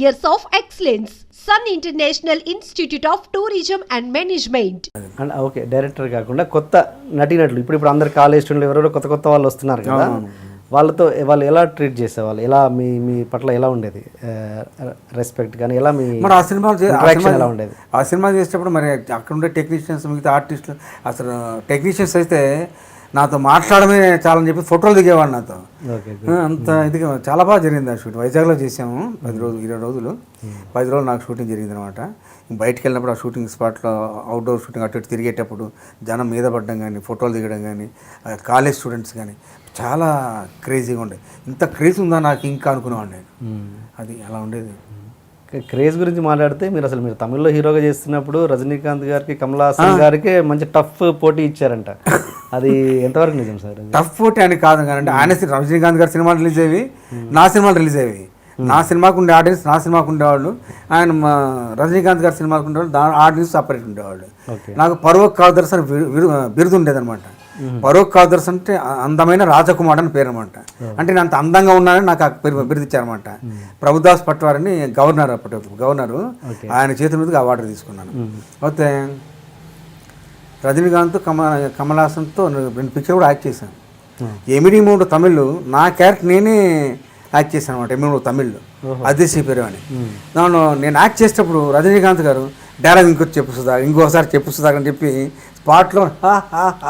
years of excellence. Sun International Institute of Tourism and Management. And okay director కాకుండా కొత్త నటీనటులు. ఇప్పుడు ఇప్పుడు అందరు కాలేజ్ స్టూడెంట్లు ఎవరెవరో కొత్త కొత్త వాళ్ళు వస్తున్నారు కదా. వాళ్ళతో వాళ్ళు ఎలా ట్రీట్ చేసేవాళ్ళు? ఎలా మీ మీ పట్ల ఎలా ఉండేది? రెస్పెక్ట్ కానీ ఎలా మీ మరి ఆ సినిమా ఎలా ఉండేది? ఆ సినిమా చేసేటప్పుడు మరి అక్కడ ఉండే టెక్నీషియన్స్ మిగతా ఆర్టిస్టులు అసలు టెక్నీషియన్స్ అయితే నాతో మాట్లాడమే చాలని చెప్పి ఫోటోలు దిగేవాడు నాతో. అంత ఇదిగా చాలా బాగా జరిగింది ఆ షూట్. వైజాగ్లో చేసాము పది రోజులు ఇరవై రోజులు. పది రోజులు నాకు షూటింగ్ జరిగింది అనమాట బయటికి వెళ్ళినప్పుడు ఆ షూటింగ్ స్పాట్లో అవుట్డోర్ షూటింగ్ అటు ఇటు తిరిగేటప్పుడు జనం మీద పడడం కానీ ఫోటోలు దిగడం కానీ కాలేజ్ స్టూడెంట్స్ కానీ చాలా క్రేజీగా ఉండే. ఇంత క్రేజ్ ఉందా నాకు ఇంకా అనుకునేవాడు నేను. అది అలా ఉండేది. క్రేజ్ గురించి మాట్లాడితే మీరు అసలు మీరు తమిళ్ళో హీరోగా చేస్తున్నప్పుడు రజనీకాంత్ గారికి కమల్ హాసన్ గారికి మంచి టఫ్ పోటీ ఇచ్చారంట. అది ఎంతవరకు నిజం సార్ టఫ్ పోటీ అని కాదు కానీ ఆయన రజనీకాంత్ గారి సినిమాలు రిలీజ్ అయ్యి నా సినిమాలు రిలీజ్ అయ్యి. నా సినిమాకు ఉండే ఆడియన్స్ నా సినిమాకు ఉండేవాళ్ళు. ఆయన మా రజనీకాంత్ గారి సినిమాకు ఉండేవాళ్ళు దాని ఆడియన్స్ సపరేట్ ఉండేవాళ్ళు. నాకు పరోక్ కాదర్స్ అని బిరు- బిరు- బిరుదు ఉండేదన్నమాట. పరోక్ కాదర్స్ అంటే అందమైన రాజకుమార్ అని పేరు అనమాట అంటే నేను అంత అందంగా ఉన్నానని నాకు ఆ పేరు బిరుదు ఇచ్చారనమాట ప్రభుదాస్ పట్వారిని గవర్నర్ అప్పటి గవర్నరు ఆయన చేతుల మీదుగా అవార్డు తీసుకున్నాను. అయితే రజనీకాంత్ కమ కమల్ హాసన్తో రెండు పిక్చర్ కూడా యాక్ట్ చేశాను. ఎమిడి మూడు తమిళ్ నా క్యారెక్టర్ నేనే యాక్ట్ చేశాను అనమాట ఎమిడి మూడు తమిళ్ అదేశీ పేరు అని. దానిలో నేను యాక్ట్ చేసేటప్పుడు రజనీకాంత్ గారు డైలాగ్ ఇంకోటి చెప్పు సుధా ఇంకోసారి చెప్పు సుధా అని చెప్పి స్పాట్లో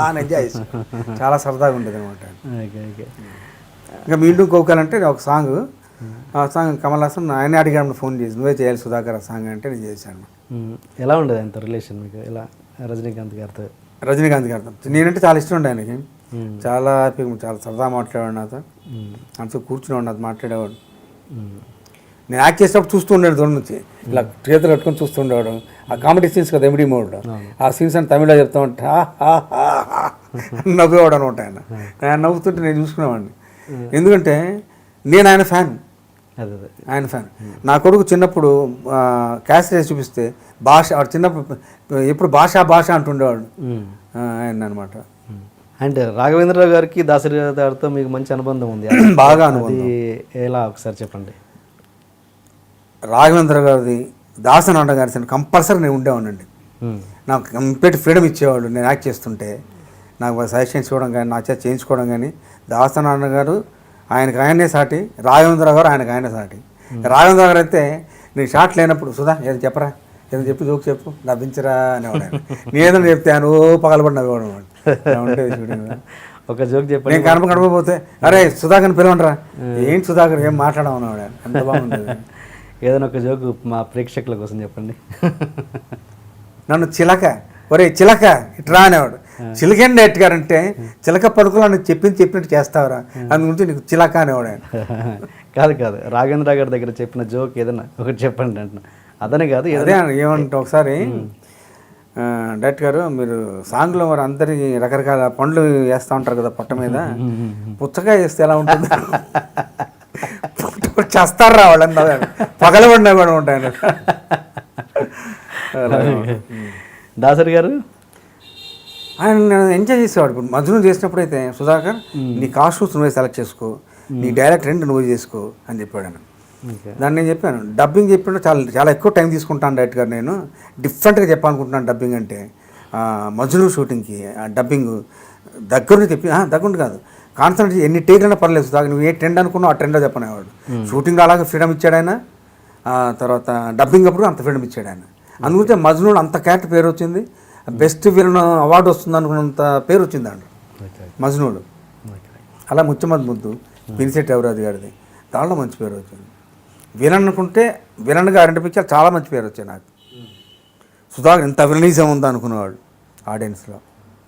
అని ఎంజాయ్ చేశాను. చాలా సరదాగా ఉండేది అనమాట ఓకే ఓకే. ఇంకా మీ ఇంటికి కోకాలంటే ఒక సాంగ్ ఆ సాంగ్ కమల్ హాసన్ ఆయనే అడిగాడు ఫోన్ చేసి నువ్వే చేయాలి సుధాకర్ ఆ సాంగ్ అంటే నేను చేశాను. ఎలా ఉండేది అంత రిలేషన్ మీకు? ఎలా? రజనీకాంత్ గారితో. రజనీకాంత్ గారితో. నేనంటే చాలా ఇష్టం ఉండే ఆయనకి. చాలా హ్యాపీగా చాలా సరదా మాట్లాడేవాడు నాతో. అంతా కూర్చునేవాడు నాతో మాట్లాడేవాడు. నేను యాక్ట్ చేసేటప్పుడు చూస్తూ ఉండేది దూరం నుంచి. ఇలా చేతులు కట్టుకొని చూస్తూ ఉండేవాడు. ఆ కామెడీ సీన్స్ కదా ఎమిడి మోడ్. ఆ సీన్స్ అని తమిళలో చెప్తా ఉంటే నవ్వేవాడు అనమాట ఆయన. ఆయన నవ్వుతుంటే నేను చూసుకునేవాడిని. ఎందుకంటే నేను ఆయన ఫ్యాన్. ఆయన ఫ్యాన్. నా కొడుకు చిన్నప్పుడు క్యాసెట్ చూపిస్తే భాష వాడు చిన్నప్పుడు ఎప్పుడు భాష భాష అంటుండేవాడు. ఆయన అనమాట అండ్ రాఘవేంద్రరావు గారికి దాసరి గారితో మీకు మంచి అనుబంధం ఉంది. బాగా అనుబంధం. ఎలా ఒకసారి చెప్పండి? రాఘవేంద్ర గారిది దాసనారాయణ గారి సినిమా కంపల్సరీ నేను ఉండేవాడినండి. మ్మ్. నాకు కంప్లీట్ ఫ్రీడమ్ ఇచ్చేవాడు నేను యాక్ట్ చేస్తుంటే నాకు సజెషన్స్ ఇవ్వడం కానీ నా చేత చేయించుకోవడం కానీ దాసనారాయణ గారు ఆయనకు ఆయనే సాటి. రాఘవేంద్ర గారు ఆయనకు ఆయనే సాటి. రాఘవేంద్ర గారు అయితే నేను షాట్ లేనప్పుడు సుధా ఏదో చెప్పరా? ఏదో చెప్పి జోక్ చెప్పు నవ్వించరా అనేవాడు ఆయన. చెప్తే ఆయన ఓ పగలబడి నవ్వేవాడు ఉండేది ఒక జోక్ చెప్పండి. నేను కనప కనపపోతే అరే సుధాకర్ని పిలవండిరా. ఏంటి సుధాకర్ ఏం మాట్లాడమన్నాడు ఆయన. ఎంత బాగుండేది ఏదైనా ఒక జోక్ మా ప్రేక్షకుల కోసం చెప్పండి. నన్ను చిలక ఒరే చిలక ఇట్రా అనేవాడు. చిలకండి ఎట్టుగారంటే చిలక పలుకులు అని చెప్పింది చెప్పినట్టు చేస్తావురా అందు గురించి నీకు చిలక అనేవాడు కాదు కాదు రాఘవేంద్ర గారి దగ్గర చెప్పిన జోక్ ఏదైనా ఒకటి చెప్పండి అంటున్నా. అదనే కాదు అదే ఏమంటే ఒకసారి? ఆ, డైరెక్టర్ గారు మీరు సాంగ్లో మరి అందరికి రకరకాల పండ్లు వేస్తూ ఉంటారు కదా పొట్ట మీద. పుచ్చకాయ వేస్తే ఎలా ఉంటుంది? చేస్తారా వాళ్ళంతా పగలబడినా కూడా ఉంటాయి దాసరి గారు? ఆయన నేను ఎంజాయ్ చేసేవాడు ఇప్పుడు. మధ్యలో చేసినప్పుడు అయితే సుధాకర్ నీ కాస్ట్యూమ్స్ నువ్వే సెలెక్ట్ చేసుకో. నీ డైరెక్ట్ రెండు నువ్వే చేసుకో అని చెప్పాడు ఆయన. దాన్ని నేను చెప్పాను. డబ్బింగ్ చెప్పినప్పుడు చాలా చాలా ఎక్కువ టైం తీసుకుంటాను డైరెక్ట్ గారు నేను. డిఫరెంట్గా చెప్పాలనుకుంటున్నాను డబ్బింగ్ అంటే. మజ్ను షూటింగ్కి ఆ డబ్బింగ్ దగ్గర చెప్పి ఆ, దగ్గర కాదు. కాన్సన్ట్రేట్ ఎన్ని టేక్లైనా పర్లేదు సుధాకర్. నువ్వు ఏ ట్రెండ్ అనుకున్నావు ఆ ట్రెండ్లో చెప్పనేవాడు షూటింగ్లో అలాగే ఫ్రీడమ్ ఇచ్చాడు ఆయన. తర్వాత డబ్బింగ్ అప్పుడు అంత ఫ్రీడమ్ ఇచ్చాడు ఆయన. అందుగురించి మజ్నూడు అంత క్యారెక్టర్ పేరు వచ్చింది. బెస్ట్ విలన్ అవార్డు వస్తుంది అనుకున్నంత పేరు వచ్చింది అండి ఓకే మజ్నూడు. అలా ముచ్చమద్ ముద్దు పినిసెట్ ఎవరాజు గారిది దాంట్లో మంచి పేరు వచ్చింది. విలన్ అనుకుంటే విలన్గా అనిపించారు చాలా మంచి పేరు వచ్చాయి నాకు. సుధాకర్ ఇంత విలనీజం ఉందా అనుకునేవాడు ఆడియన్స్లో.